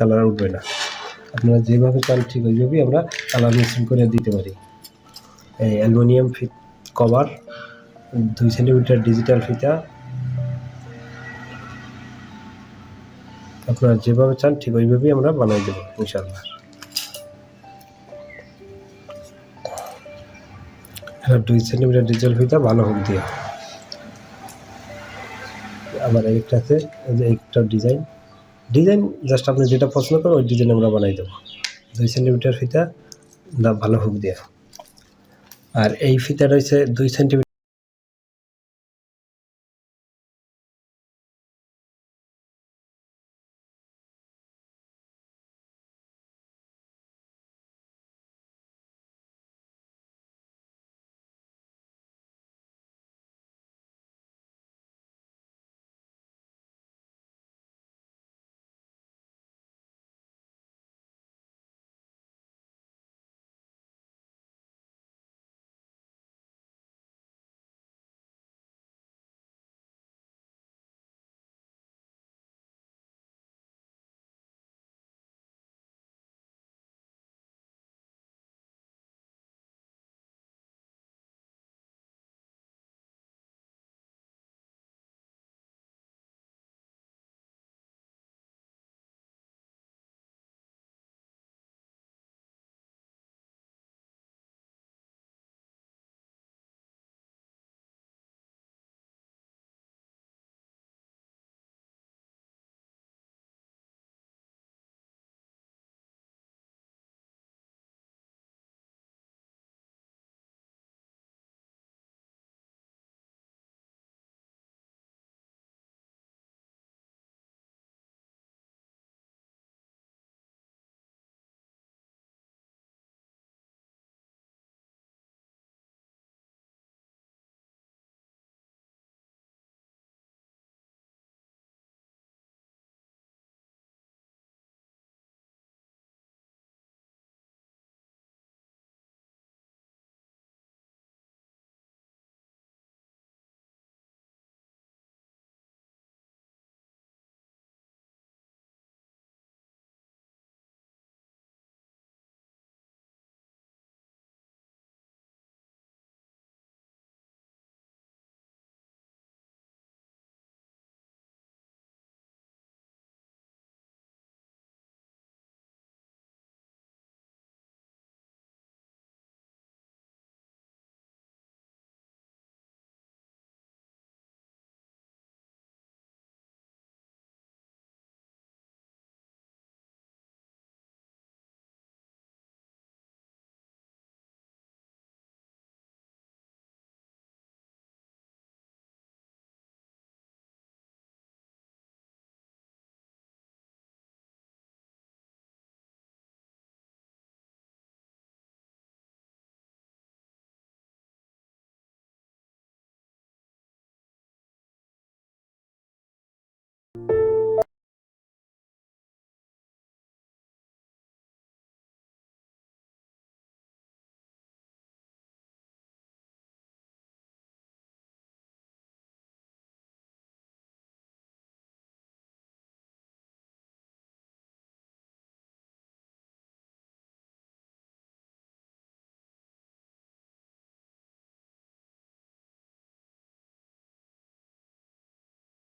Colour উঠবে না। আপনারা যেভাবে চান ঠিক ওইভাবেই আমরা কালার মিশ্রণ করে দিতে পারি। এই অ্যালুমিনিয়াম ফিট কভার, দুই সেন্টিমিটার ডিজিটাল ফিতা। আপনারা যেভাবে চান ঠিক ওইভাবেই আমরা বানাই দেবো ইনশাল্লাহ দুই সেন্টিমিটার ডিজিটাল ফিতা ভালো হোক দিয়ে। আবার আছে একটা ডিজাইন। ডিজাইন জাস্ট আপনি যেটা পছন্দ করেন, ওই ডিজাইন আমরা বানাই দেবো। দুই সেন্টিমিটার ফিতা দা ভালো হুক দিয়ে। আর এই ফিতা রয়েছে দুই সেন্টিমিটার